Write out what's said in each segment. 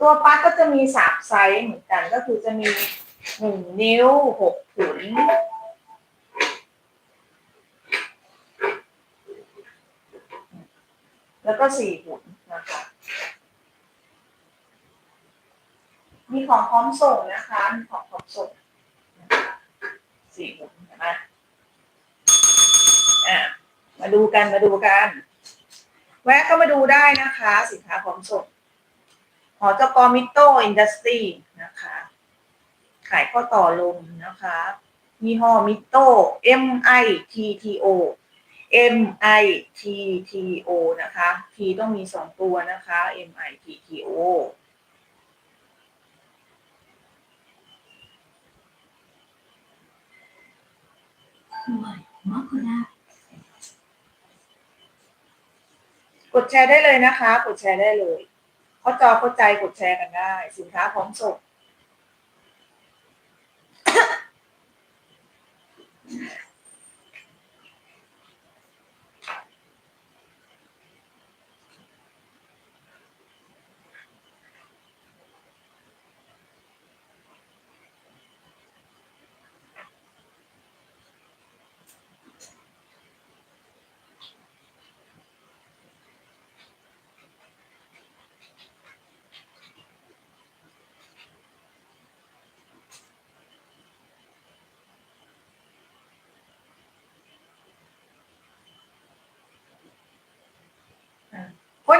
ตัวปลั๊กก็จะมีสามไซส์เหมือนกันก็คือจะมีหนึ่งนิ้วหกขุนแล้วก็สี่ขุนนะคะมีของพร้อมส่งนะคะมีของพร้อมส่งสี่ขุนเห็นไหมอะมาดูกันมาดูกัน แวะก็มาดูได้นะคะ สินค้าพร้อมส่ง หอจกมิโตอินดัสทรีนะคะ ขายข้อต่อลมนะคะยี่ห้อมิโต M I T T O M I T T O นะคะ T ต้องมีสองตัวนะคะ M I T T O กดแชร์ได้เลยนะคะ กดแชร์ได้เลย เข้าจอเข้าใจกดแชร์กันได้ สินค้าพร้อมส่ง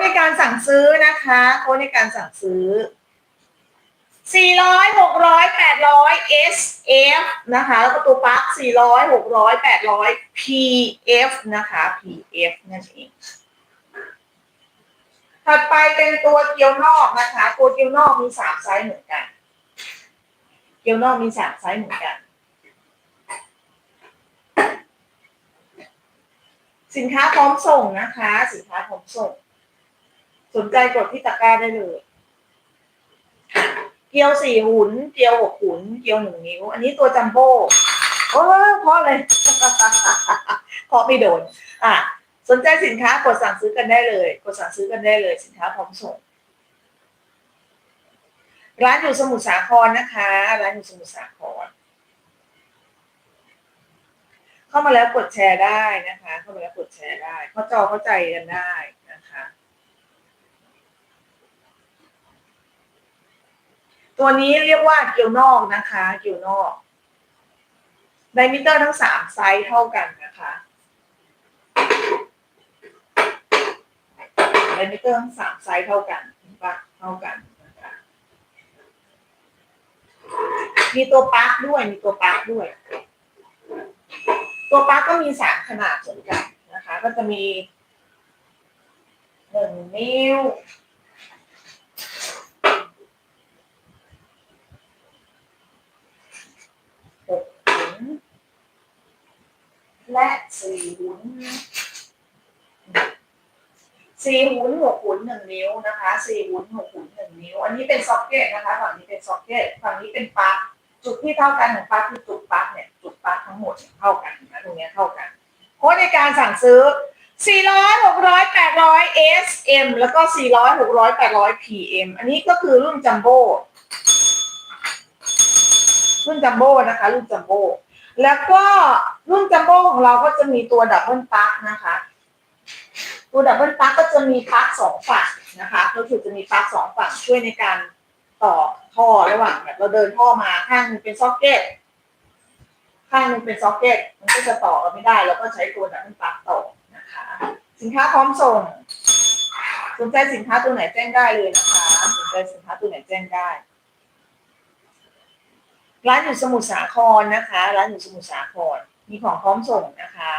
ในการสั่งซื้อนะคะ โค้ดในการสั่งซื้อ 400 600 800 SF นะคะ แล้วก็ตัวปลั๊ก400 600 800 PF นะคะ PF นั่นเอง ถัดไปเป็นตัวเกียวนอกนะคะ ตัวเกียวนอกมีสามไซส์เหมือนกัน เกียวนอกมีสามไซส์เหมือนกัน สินค้าพร้อมส่งนะคะ สินค้าพร้อมส่ง สนใจกดที่ตะกร้าได้เลย เกลียวสี่หุน เกลียวหกหุน เกลียวหนึ่งนิ้ว อันนี้ตัวจัมโบ้โอ้เพราะเลยเพราะไม่โดน อะ สนใจสินค้ากดสั่งซื้อกันได้เลย กดสั่งซื้อกันได้เลย สินค้าพร้อมส่ง ร้านอยู่สมุทรสาครนะคะ ร้านอยู่สมุทรสาคร เข้ามาแล้วกดแชร์ได้นะคะ เข้ามาแล้วกดแชร์ได้ เข้าจอเข้าใจกันได้นะคะ ตัวนี้เรียกว่าเกียวนอกนะคะ เกียวนอกไดมิเตอร์ทั้งสามไซส์เท่ากันนะคะไดมิเตอร์ทั้งสามไซส์เท่ากันเห็นปะเท่ากันนะคะมีตัวปลั๊กด้วย มีตัวปลั๊กด้วย ตัวปลั๊กก็มีสามขนาดเหมือนกันนะคะ ก็จะมีหนึ่งนิ้ว หกหุน และสี่หุนสี่หุนหกหุนหนึ่งนิ้วนะคะสี่หุนหกหุนหนึ่งนิ้ว อันนี้เป็นซ็อกเก็ตนะคะฝั่งนี้เป็นซ็อกเก็ตฝั่งนี้เป็นปลั๊กจุดที่เท่ากันของปลั๊กคือจุดปลั๊กเนี่ยจุดปลั๊กทั้งหมดเนี่ยเท่ากันนะตรงเนี้ยเท่ากันโค้ดในการสั่งซื้อ 400 600 800 SM แล้วก็ 400 600 800 PM อันนี้ก็คือรุ่นจัมโบ้รุ่นจัมโบ้นะคะรุ่นจัมโบ้ แล้วก็รุ่นจัมโบ้ของเราก็จะมีตัวดับเบิลปลั๊กนะคะ ตัวดับเบิลปลั๊กก็จะมีปลั๊กสองฝั่งนะคะก็คือจะมีปลั๊กสองฝั่งช่วยในการต่อท่อระหว่างแบบเราเดินท่อมาข้างหนึงเป็นซ็อกเก็ตข้างหนึงเป็นซ็อกเก็ตมันก็จะต่อกันไม่ได้เราก็ใช้ตัวดับเบิลปลั๊กต่อนะคะ สินค้าพร้อมส่งสนใจสินค้าตัวไหนแจ้งได้เลยนะคะสนใจสินค้าตัวไหนแจ้งได้ ร้านอยู่สมุทรสาครนะคะ ร้านอยู่สมุทรสาคร มีของพร้อมส่งนะคะ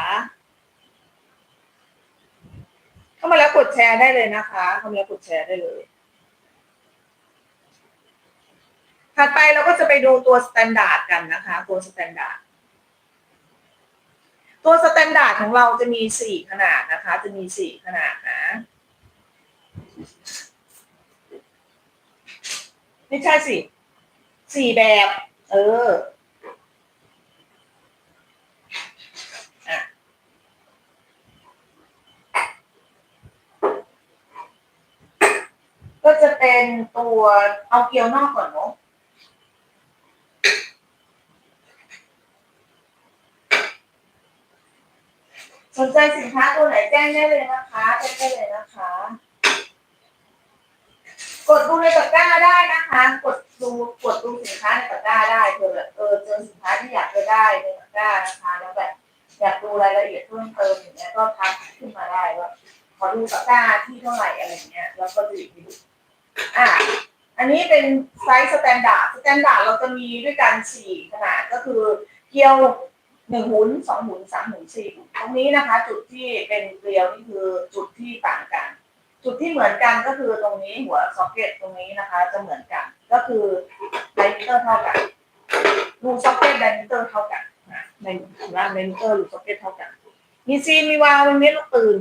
เข้ามาแล้วกดแชร์ได้เลยนะคะ เข้ามาแล้วกดแชร์ได้เลย ถัดไปเราก็จะไปดูตัวสแตนดาร์ดกันนะคะ ตัวสแตนดาร์ด ตัวสแตนดาร์ดของเราจะมีสี่ขนาดนะคะ จะมีสี่ขนาดนะไม่ใช่สิสี่แบบ เอออะก็จะเป็นตัวเอาเกลียวนอกก่อนเนาะสนใจสินค้าตัวไหนแจ้งได้เลยนะคะแจ้งได้เลยนะคะ กดดูในตะกร้าได้นะคะ กดดูกดดูสินค้าในตะกร้าได้เผื่อแบบเออเจอสินค้าที่อยากจะได้ในตะกร้านะคะแล้วแบบอยากดูรายละเอียดเพิ่มเติมอย่างเงี้ยก็ทักขึ้นมาได้ว่าขอดูตะกร้าที่เท่าไหร่อะไรเงี้ยแล้วก็ดูอีกทีอะอันนี้เป็นไซส์สแตนดาร์ดสแตนดาร์ดเราจะมีด้วยกันสี่ขนาดก็คือเกลียวหนึ่งหุนสองหุนสามหุนสี่หุนตรงนี้นะคะ จุดที่เป็นเกลียวนี่คือจุดที่ต่างกัน จุดที่เหมือนกันก็คือตรงนี้หัวซ็อกเก็ตตรงนี้นะคะ จะเหมือนกัน ก็คือไดมิเตอร์เท่ากันรูซ็อกเก็ตไดมิเตอร์เท่ากันในร้านไดมิเตอร์รูซ็อกเก็ตเท่ากัน มีซีนมีวาล์วมีเม็ดลูกปืน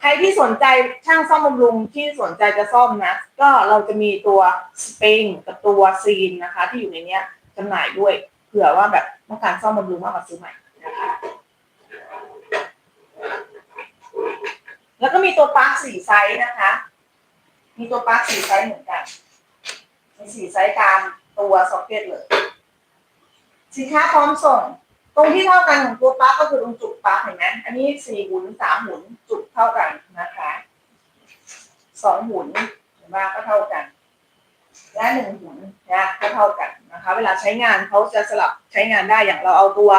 ใครที่สนใจช่างซ่อมบำรุงที่สนใจจะซ่อมนะ ก็เราจะมีตัวสปริงกับตัวซีนนะคะ ที่อยู่ในเนี้ยจำหน่ายด้วยเผื่อว่าแบบต้องการซ่อมบำรุงมากกว่าซื้อใหม่นะคะ แล้วก็มีตัวปลั๊กสี่ไซส์นะคะ มีตัวปลั๊กสี่ไซส์เหมือนกัน มีสี่ไซส์ตามตัวซ็อกเก็ตเลย สินค้าพร้อมส่ง ตรงที่เท่ากันของตัวปลั๊กก็คือตรงจุดปลั๊กเห็นไหมอันนี้สี่หุนสามหุนจุดเท่ากันนะคะสองหุนเห็นไหมก็เท่ากัน และหนึ่งหุนนะก็เท่ากันนะคะ เวลาใช้งานเขาจะสลับใช้งานได้อย่างเราเอาตัว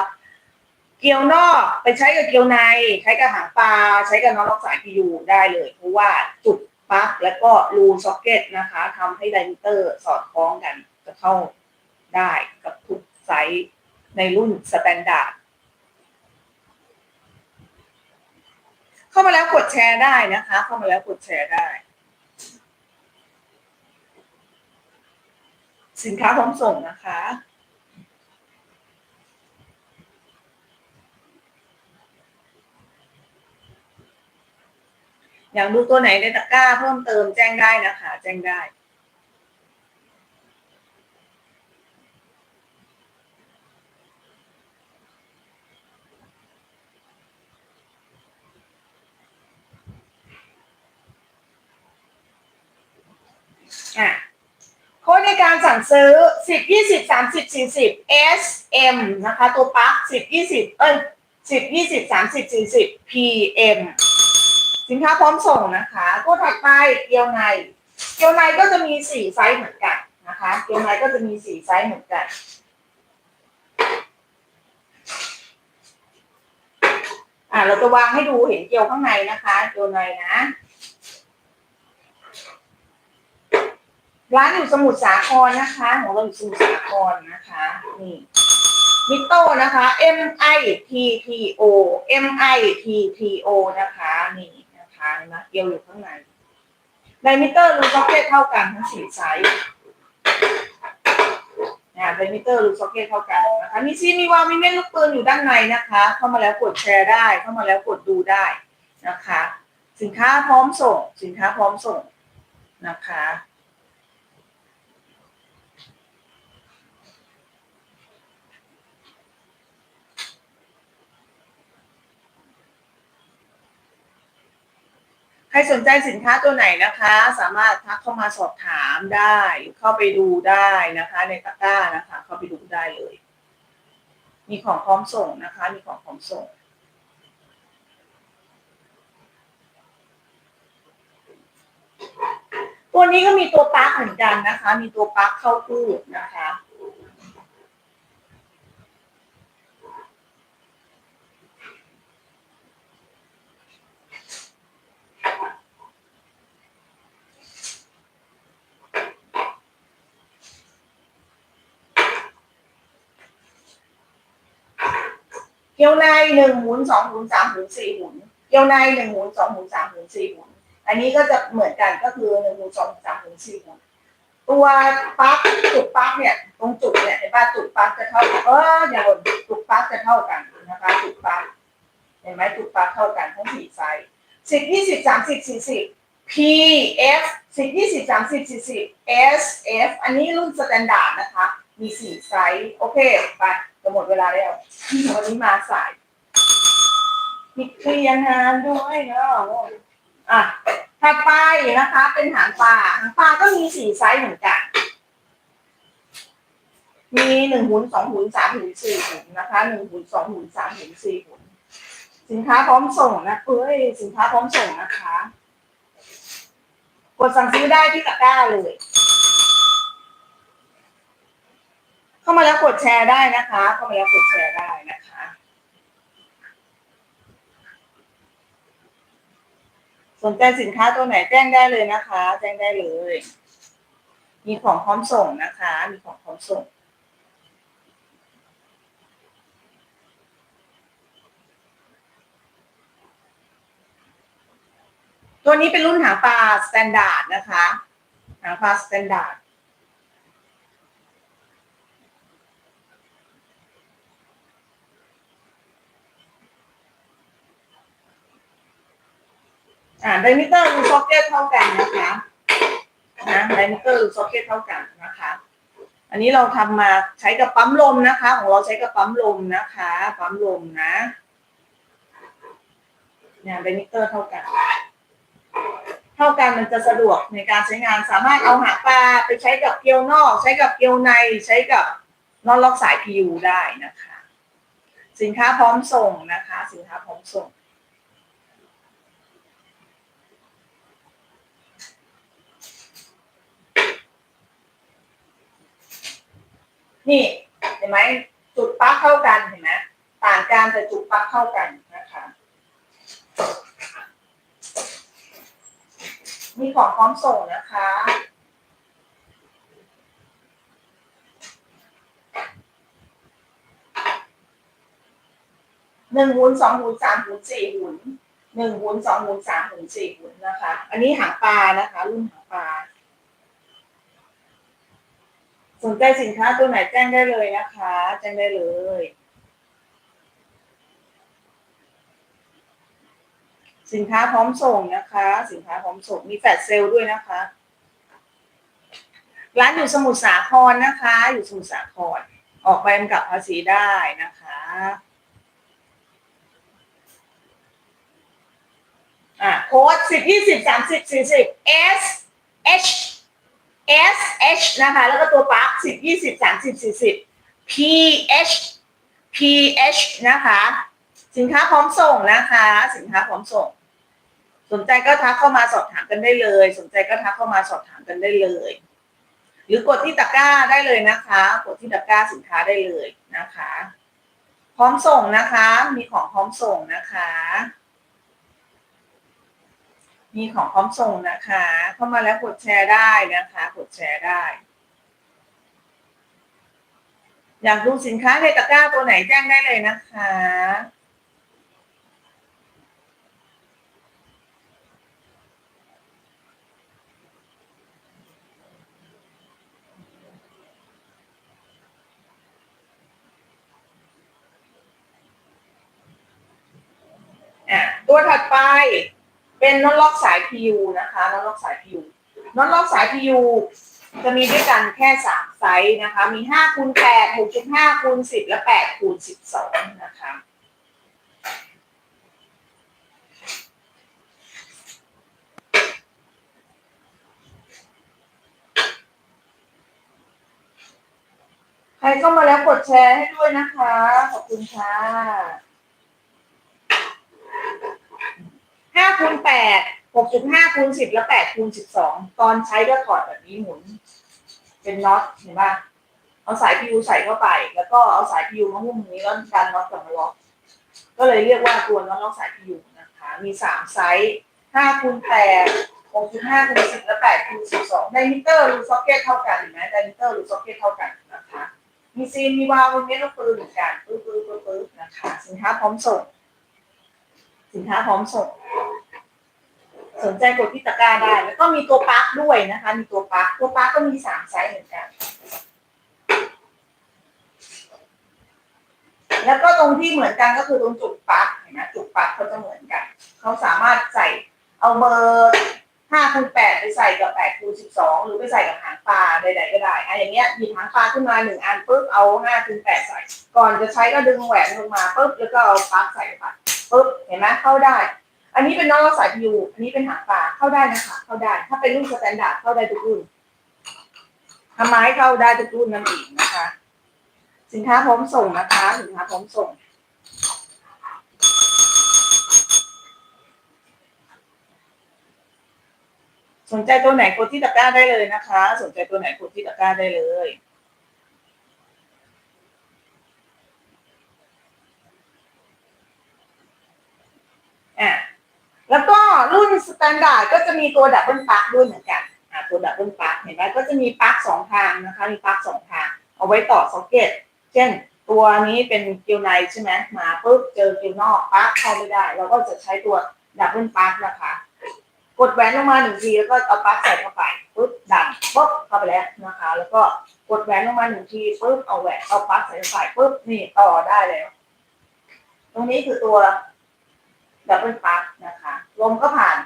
เกลียวนอกไปใช้กับเกลียวใน ใช้กับหางปลาใช้กับน็อตล็อกสายพียูได้เลย เพราะว่าจุดปลั๊กแล้วก็รูซ็อกเก็ตนะคะทำให้ไดมิเตอร์สอดคล้องกันจะเข้าได้กับทุกไซส์ในรุ่นสแตนดาร์ดเข้ามาแล้วกดแชร์ได้นะคะ เข้ามาแล้วกดแชร์ได้ สินค้าพร้อมส่งนะคะ อยากดูตัวไหนในตะกร้าเพิ่มเติมแจ้งได้นะคะ แจ้งได้ อะโค้ดในการสั่งซื้อ 10 20 30 40 S M นะคะ ตัวปั๊ก10 20 เอ้ย10 20 30 40 P M สินค้าพร้อมส่งนะคะตัวถัดไปเกลียวในเกลียวในก็จะมีสี่ไซส์เหมือนกันนะคะเกลียวในก็จะมีสี่ไซส์เหมือนกันอ่าเราจะวางให้ดูเห็นเกลียวข้างในนะคะเกลียวในนะร้านอยู่สมุทรสาครนะคะ ของเราอยู่สมุทรสาครนะคะนี่มิโต้นะคะ M I T T O M I T T O นะคะนี่ นะคะเห็นะเกลียวอยู่ข้างในในมิเตอร์รูซ็อกเก็ตเท่ากันทั้งสี่ไซส์นะในมิเตอร์รูซ็อกเก็ตเท่ากันนะคะมีซีมีวาวมีเม็ดลูกปืนอยู่ด้านในนะคะ เข้ามาแล้วกดแชร์ได้ เข้ามาแล้วกดดูได้นะคะ สินค้าพร้อมส่ง สินค้าพร้อมส่งนะคะ ครสนใจสินค้าตัวไหนนะคะ สามารถทักเข้ามาสอบถามได้ เข้าไปดูได้นะคะ ในตะกร้านะคะ เข้าไปดูได้เลย มีของพร้อมส่งนะคะ มีของพร้อมส่ง ตัวนี้ก็มีตัวปลั๊กเหมือนกันนะคะ มีตัวปลั๊กเข้าตู้นะคะ เกียวในหนึ่งหมุนสองหมุนสามหมุนสี่หมุนเกียวในหนึ่งหมุนสองหมุนสามหมุนสี่หมุนอันนี้ก็จะเหมือนกันก็คือหนึ่งหมุนสองหมุนสามหมุนสี่หมุนตัวปลั๊กจุดปลั๊กเนี่ยตรงจุดเนี่ยเห็นป่ะจุดปลั๊กจะเท่าเอออย่าหล่นจุดปลั๊กจะเท่ากันนะคะจุดปลั๊กเห็นไหมจุดปลั๊กเท่ากันทั้งสี่ไซส์สิบยี่สิบสามสิบสี่สิบ P F สิบยี่สิบสามสิบสี่สิบ S F อันนี้รุ่นสแตนดาร์ดนะคะ มีสี่ไซส์โอเคไป จะหมดเวลาแล้ววันนี้มาสายมีเคลียร์งานด้วยเนาะอะถัดไปนะคะ เป็นหางปลาหางปลาก็มีสี่ไซส์เหมือนกัน มีหนึ่งหุ่นสองหุ่นสามหุ่นสี่หุ่นนะคะหนึ่งหุ่นสองหุ่นสามหุ่นสี่หุ่นสินค้าพร้อมส่งนะเอ้ยสินค้าพร้อมส่งนะคะ กดสั่งซื้อได้ที่ตะกร้าเลย เข้ามาแล้วกดแชร์ได้นะคะ เข้ามาแล้วกดแชร์ได้นะคะ สนใจสินค้าตัวไหนแจ้งได้เลยนะคะ แจ้งได้เลย มีของพร้อมส่งนะคะ มีของพร้อมส่งตัวนี้เป็นรุ่นหางปลาสแตนดาร์ดนะคะ หางปลาสแตนดาร์ด อ่าไดมิเตอร์รูซ็อกเก็ตเท่ากันนะคะนะไดมิเตอร์รูซ็อกเก็ตเท่ากันนะคะ อันนี้เราทำมาใช้กับปั๊มลมนะคะ ของเราใช้กับปั๊มลมนะคะ ปั๊มลมนะเนี่ยไดมิเตอร์เท่ากัน เท่ากันมันจะสะดวกในการใช้งานสามารถเอาหางปลาไปใช้กับเกลียวนอก ใช้กับเกลียวในใช้กับนอนล็อกสายพียูได้นะคะ สินค้าพร้อมส่งนะคะ สินค้าพร้อมส่ง นี่เห็นไหมจุดปลั๊กเข้ากันเห็นไหมต่างกันแต่จุดปลั๊กเข้ากันนะคะ มีของพร้อมส่งนะคะหนึ่งหุ่นสองหุ่นสามหุ่นสี่หุ่นหนึ่งหุ่นสองหุ่นสามหุ่นสี่หุ่นนะคะ อันนี้หางปลานะคะ รุ่นหางปลา สน ใจสินค้าตัวไหนแจ้งได้เลยนะคะ แจ้งได้เลยสินค้าพร้อมส่งนะคะ สินค้าพร้อมส่งมีแฟลชเซลล์ด้วยนะคะ ร้านอยู่สมุทรสาครนะคะ อยู่สมุทรสาคร ออกใบกำกับภาษีได้นะคะอะโค้ดสิบยี่สิบสามสิบสี่สิบ S H S H นะคะ แล้วก็ตัวปลั๊กสิบยี่สิบสามสิบสี่สิบ P H P H นะคะ สินค้าพร้อมส่งนะคะ สินค้าพร้อมส่ง สนใจก็ทักเข้ามาสอบถามกันได้เลย สนใจก็ทักเข้ามาสอบถามกันได้เลย หรือกดที่ตะกร้าได้เลยนะคะ กดที่ตะกร้าสินค้าได้เลยนะคะ พร้อมส่งนะคะ มีของพร้อมส่งนะคะ มีของพร้อมส่งนะคะ เข้ามาแล้วกดแชร์ได้นะคะ กดแชร์ได้ อยากดูสินค้าในตะกร้าตัวไหนแจ้งได้เลยนะคะอะตัวถัดไป เป็นน็อตล็อกสาย PU นะคะน็อตล็อกสาย PU น็อตล็อกสาย PU จะมีด้วยกันแค่สามไซส์นะคะ มีห้าคูณแปดหกจุดห้าคูณสิบและแปดคูณสิบสองนะคะใครเข้ามาแล้วกดแชร์ให้ด้วยนะคะ ขอบคุณค่ะ ห้าคูณแปดหกจุดห้าคูณสิบแล้วแปดคูณสิบสองตอนใช้ก็ถอดแบบนี้หมุน เป็นน็อตเห็นป่ะเอาสายพิวใส่เข้าไป แล้วก็เอาสายพิวมาหุ้มตรงนี้แล้วดันน็อตกับมาล็อกก็เลยเรียกว่าตัวน็อตล็อกสายพิวนะคะ มีสามไซส์ห้าคูณแปดหกจุดห้าคูณสิบและแปดคูณสิบสองไดมิเตอร์หรือซ็อกเก็ตเท่ากันเห็นไหมไดมิเตอร์หรือซ็อกเก็ตเท่ากันนะคะมีซีนมีวาล์วมีเม็ดลูกปืนเหมือนกันปื๊บปื๊บปื๊บปื๊บนะคะสินค้าพร้อมส่ง สินค้าพร้อมส่งสนใจกดที่ตะกร้าได้ แล้วก็มีตัวปลั๊กด้วยนะคะ มีตัวปลั๊กตัวปลั๊กก็มีสามไซส์เหมือนกัน แล้วก็ตรงที่เหมือนกันก็คือตรงจุดปลั๊กเห็นไหมจุดปลั๊กเขาจะเหมือนกัน เขาสามารถใส่เอาเบอร์ห้าคูณแปดไปใส่กับแปดคูณสิบสองหรือไปใส่กับหางปลาใดๆก็ได้อะอย่างเงี้ยหยิบหางปลาขึ้นมาหนึ่งอันปุ๊บเอาห้าคูณแปดใส่ ก่อนจะใช้ก็ดึงแหวนลงมาปุ๊บแล้วก็เอาปลั๊กใส่ไป ปุ๊บเห็นไหมเข้าได้ อันนี้เป็นน้องสายพิวอันนี้เป็นหางปลาเข้าได้นะคะ เข้าได้ ถ้าเป็นรุ่นสแตนดาร์ดเข้าได้ทุกรุ่นทำไม้เข้าได้ทุกรุ่นนั่นเองนะคะ สินค้าพร้อมส่งนะคะ สินค้าพร้อมส่งสนใจตัวไหนกดที่ตะกร้าได้เลยนะคะ สนใจตัวไหนกดที่ตะกร้าได้เลย อะแล้วก็รุ่นสแตนดาร์ดก็จะมีตัวดับเบิลปลั๊กด้วยเหมือนกันอะตัวดับเบิลปลั๊กเห็นไหมก็จะมีปลั๊กสองทางนะคะมีปลั๊กสองทาง เอาไว้ต่อซ็อกเก็ตเช่น ตัวนี้เป็นเกลียวในใช่ไหมมาปุ๊บเจอเกลียวนอกปลั๊กเข้าไม่ได้ เราก็จะใช้ตัวดับเบิลปลั๊กนะคะ กดแหวนลงมาหนึ่งทีแล้วก็เอาปลั๊กใส่เข้าไปปุ๊บดันปุ๊บเข้าไปแล้วนะคะ แล้วก็กดแหวนลงมาหนึ่งทีปุ๊บเอาแหวนเอาปลั๊กใส่เข้าไปปุ๊บนี่ต่อได้แล้ว ตรงนี้คือตัว ดับเบิลปลั๊กนะคะลมก็ผ่าน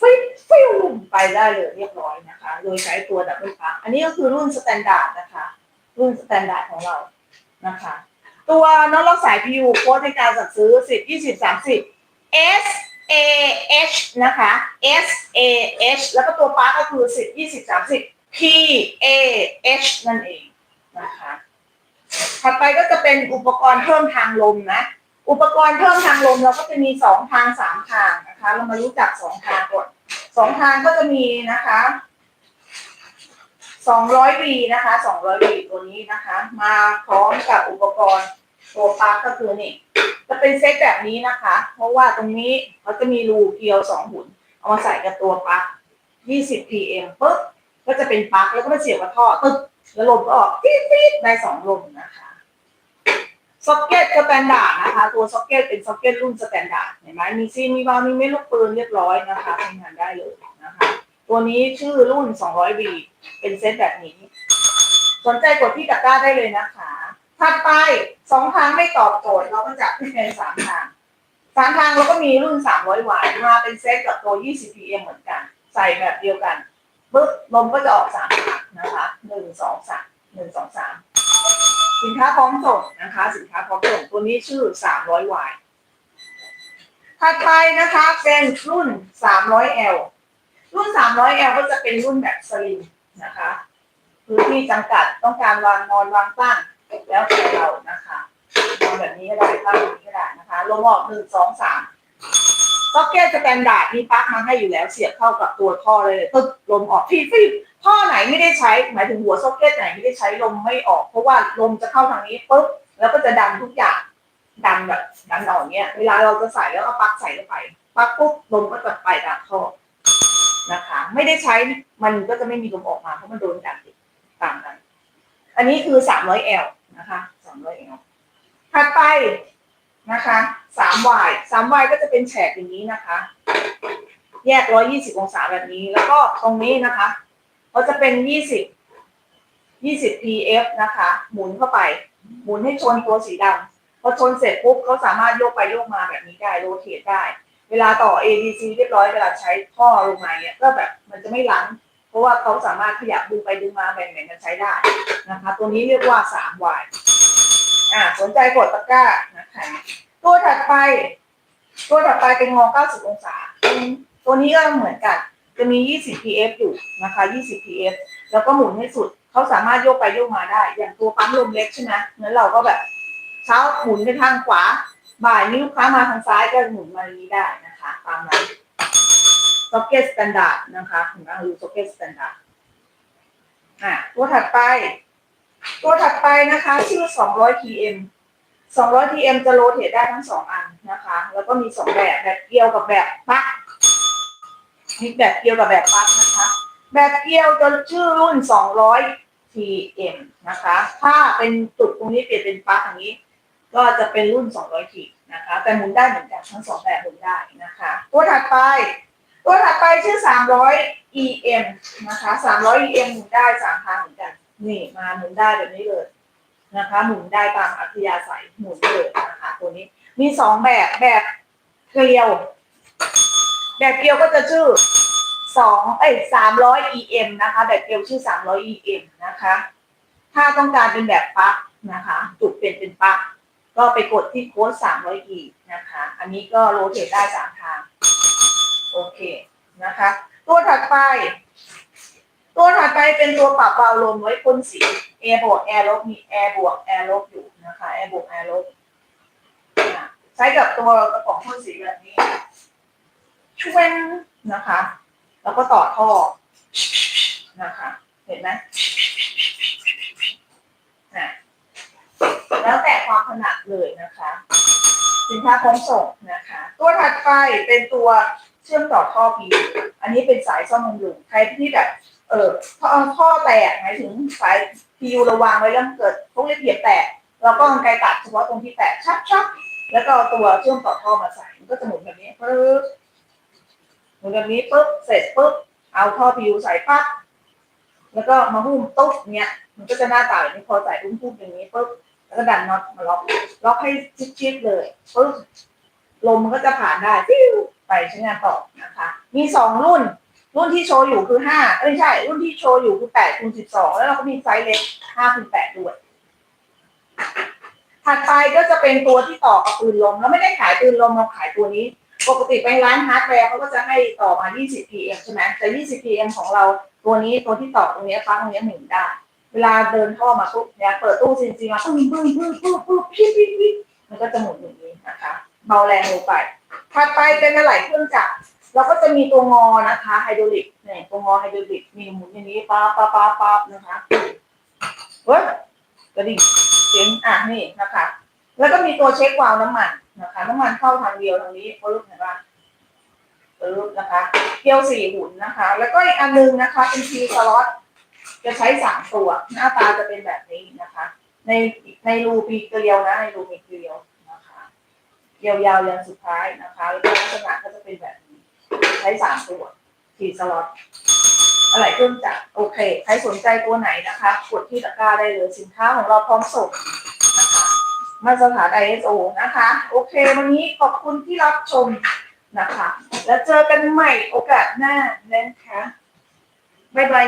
ฟิวฟิวไปได้เลยเรียบร้อยนะคะ โดยใช้ตัวดับเบิลปลั๊กอันนี้ก็คือรุ่นสแตนดาร์ดนะคะ รุ่นสแตนดาร์ดของเรานะคะ ตัวน้องล็อกสายพิวโค้ดในการสั่งซื้อสิบยี่สิบสามสิบ S A H นะคะ S A H แล้วก็ตัวปลั๊กก็คือสิบยี่สิบสามสิบ P A H นั่นเองนะคะถัดไปก็จะเป็นอุปกรณ์เพิ่มทางลมนะ อุปกรณ์เพิ่มทางลมเราก็จะมีสองทางสามทางนะคะ เรามารู้จักสองทางก่อนสองทางก็จะมีนะคะสองร้อยวีนะคะสองร้อยวีตัวนี้นะคะ มาพร้อมกับอุปกรณ์ตัวปลั๊กก็คือนี่จะเป็นเซตแบบนี้นะคะ เพราะว่าตรงนี้เขาจะมีรูเกลียวสองหุ่นเอามาใส่กับตัวปลั๊ก20 pm ปึ๊บก็จะเป็นปลั๊กแล้วก็มาเสียบกับท่อตึ๊บแล้วลมก็ออกฟีดฟีดได้สองลมนะคะ ซ็อกเก็ตสแตนดาร์ดนะคะ ตัวซ็อกเก็ตเป็นซ็อกเก็ตรุ่นสแตนดาร์ดเห็นไหมมีซีนมีวาล์วมีเม็ดลูกปืนเรียบร้อยนะคะทำงานได้เลยนะคะ ตัวนี้ชื่อรุ่น 200V เป็นเซตแบบนี้ สนใจกดที่ตะกร้าได้เลยนะคะถัดไปสองทางไม่ตอบโจทย์เราก็จะเป็นสามทางสามทางเราก็มีรุ่น 300 วัตต์มาเป็นเซตกับตัว 20 pm เหมือนกัน ใส่แบบเดียวกันปึ๊บลมก็จะออกสามทางนะคะหนึ่งสองสามหนึ่งสองสาม สินค้าพร้อมส่งนะคะ สินค้าพร้อมส่งตัวนี้ชื่อ300 y ถัดไปนะคะเป็นรุ่น 300L รุ่น 300L ก็จะเป็นรุ่นแบบสลิมนะคะพื้นที่จำกัดต้องการวางนอนวางตั้งแล้วแต่เรานะคะนอนแบบนี้ก็ได้ตั้งแบบนี้ก็ได้นะคะลมออกหนึ่งสองสามซ็อกเก็ตสแตนดาร์ดมีปลั๊กมาให้อยู่แล้วเสียบเข้ากับตัวท่อเลยตึ๊บลมออกฟีฟี ท่อไหนไม่ได้ใช้หมายถึงหัวซ็อกเก็ตไหนไม่ได้ใช้ลมไม่ออก เพราะว่าลมจะเข้าทางนี้ปุ๊บแล้วก็จะดันทุกอย่างดันแบบดันออกเนี้ย เวลาเราจะใส่แล้วเอาปลั๊กใส่เข้าไปปลั๊กปุ๊บลมก็จะไปตามท่อนะคะ ไม่ได้ใช้มันก็จะไม่มีลมออกมาเพราะมันโดนกันติดตามกัน อันนี้คือ 300L นะคะ 300L ถัดไปนะคะ 3Y 3Y ก็จะเป็นแฉกอย่างนี้นะคะ แยก120องศาแบบนี้ แล้วก็ตรงนี้นะคะ เขาจะเป็น20 20 pf นะคะ หมุนเข้าไป หมุนให้ชนตัวสีดำพอชนเสร็จปุ๊บเขาสามารถโยกไปโยกมาแบบนี้ได้โรเตทได้ เวลาต่อ ADC เรียบร้อยเวลาใช้ท่อลงมาเนี่ยก็แบบมันจะไม่ลังเพราะว่าเขาสามารถขยับดึงไปดึงมาแบ่งๆกันใช้ได้นะคะ ตัวนี้เรียกว่า 3Y อ่าสนใจกดตะกร้านะคะ ตัวถัดไป ตัวถัดไปเป็นงอ 90 องศา ตัวนี้ก็เหมือนกัน จะมี 20 pf อยู่นะคะ 20 pf แล้วก็หมุนให้สุด เขาสามารถโยกไปโยกมาได้ อย่างตัวปั๊มลมเล็กใช่ไหมงั้นเราก็แบบเช้าหมุนไปทางขวา บ่ายนี้ลูกค้ามาทางซ้ายก็หมุนมานี้ได้นะคะตามนั้น socket standard นะคะถึงเราดู socket standard อะตัวถัดไป ตัวถัดไปนะคะชื่อ 200 pm 200 pm จะโรเตได้ทั้งสองอันนะคะ แล้วก็มีสองแบบแบบเกลียวกับแบบปัก มีแบบเกลียวกับแบบปั๊กนะคะ แบบเกลียวจะชื่อรุ่น 200 pm นะคะ ถ้าเป็นจุดตรงนี้เปลี่ยนเป็นปั๊กอย่างนี้ ก็จะเป็นรุ่น 200 p นะคะ แต่หมุนได้เหมือนกันทั้งสองแบบหมุนได้นะคะ ตัวถัดไป ตัวถัดไปชื่อ 300 em นะคะ 300 em หมุนได้สามทางเหมือนกัน นี่มาหมุนได้แบบนี้เลยนะคะ หมุนได้ตามอัธยาศัยหมุนได้เลยนะคะตัวนี้มีสองแบบแบบเกลียว แบบเกลียวก็จะชื่อสองเอ้ยสามร้อย em นะคะ แบบเกลียวชื่อสามร้อย em นะคะ ถ้าต้องการเป็นแบบปลั๊กนะคะ จุดเป็นเป็นปลั๊กก็ไปกดที่โค้ดสามร้อย e นะคะ อันนี้ก็โรเตทได้สามทาง โอเคนะคะ ตัวถัดไป ตัวถัดไปเป็นตัวปรับเบาลมไว้พ่นสี Air บวก Air ลบมี Air บวก Air ลบอยู่นะคะ Air บวก Air ลบใช้กับตัวกระป๋องพ่นสีแบบนี้ ช่วยนะคะ แล้วก็ต่อท่อนะคะ เห็นไหมอะแล้วแต่ความถนัดเลยนะคะ สินค้าพร้อมส่งนะคะ ตัวถัดไปเป็นตัวเชื่อมต่อท่อพีอันนี้เป็นสายซ่อมบำรุงใครที่แบบเออท่อท่อแตกหมายถึงสายพียูระวางไว้แล้วเกิดพวกเล็บเหยียบแตกเราก็เอาไกลตัดเฉพาะตรงที่แตกชับชับแล้วก็ตัวเชื่อมต่อท่อมาใส่มันก็จะหมุนแบบนี้ปึ๊บ หมุนแบบนี้ปึ๊บเสร็จปึ๊บเอาท่อพียูใส่ปั๊บแล้วก็มาหุ้มตุ๊บเนี้ย มันก็จะหน้าตาแบบนี้พอใส่หุ้มปุ๊บอย่างนี้ปึ๊บแล้วก็ดันน็อตมาล็อกล็อกให้ชิดๆเลยปึ๊บลมมันก็จะผ่านได้ฟิวไปใช้งานต่อนะคะ มีสองรุ่น รุ่นที่โชว์อยู่คือห้าไม่ใช่ รุ่นที่โชว์อยู่คือแปดคูณสิบสองแล้วเราก็มีไซส์เล็กห้าคูณแปดด้วยถัดไปก็จะเป็นตัวที่ต่อกับปืนลม แล้วไม่ได้ขายปืนลมเราขายตัวนี้ ปกติไปร้านฮาร์ดแวร์เขาก็จะให้ต่อมา 20 pm ใช่ไหมแต่ 20 pm ของเราตัวนี้ตัวที่ต่อตรงนี้ยปลั๊กตรงนี้หมุนได้ เวลาเดินท่อมาปุ๊บเนี่ยเปิดตู้จริงๆมาปึ้งปึ้งปึ้งปึ้งปึ้งปิ๊บปิ๊บปิ๊บมันก็จะหมุนอย่างนี้นะคะเบาแรงลงไปถัดไปเป็นอะไหล่เครื่องจักรเราก็จะมีตัวงอนะคะไฮดรอลิกเนี่ยตัวงอไฮดรอลิกมีหมุนอย่างนี้ป๊าป๊าป๊าป๊านะคะเฮ้ยกระดิ่งเสียงอะนี่นะคะ แล้วก็มีตัวเช็ควาล์วน้ำมัน นะคะน้ำมันเข้าทางเดียวทางนี้เขาลูกเห็นปะปึ๊บนะคะเกลียวสี่หุ่นนะคะ แล้วก็อีกอันนึงนะคะ เป็นทีสล็อตจะใช้สามตัว หน้าตาจะเป็นแบบนี้นะคะ ในในรูปีเกลียวนะ ในรูมีเกลียวนะคะเกลียวยาวยันสุดท้ายนะคะ แล้วลักษณะก็จะเป็นแบบนี้ ใช้สามตัวทีสล็อตอะไรเครื่องจักรโอเค ใครสนใจตัวไหนนะคะ กดที่ตะกร้าได้เลยสินค้าของเราพร้อมส่ง มาตรฐาน ISO นะคะ โอเค วันนี้ขอบคุณที่รับชมนะคะ แล้วเจอกันใหม่โอกาสหน้านะคะ บ๊ายบาย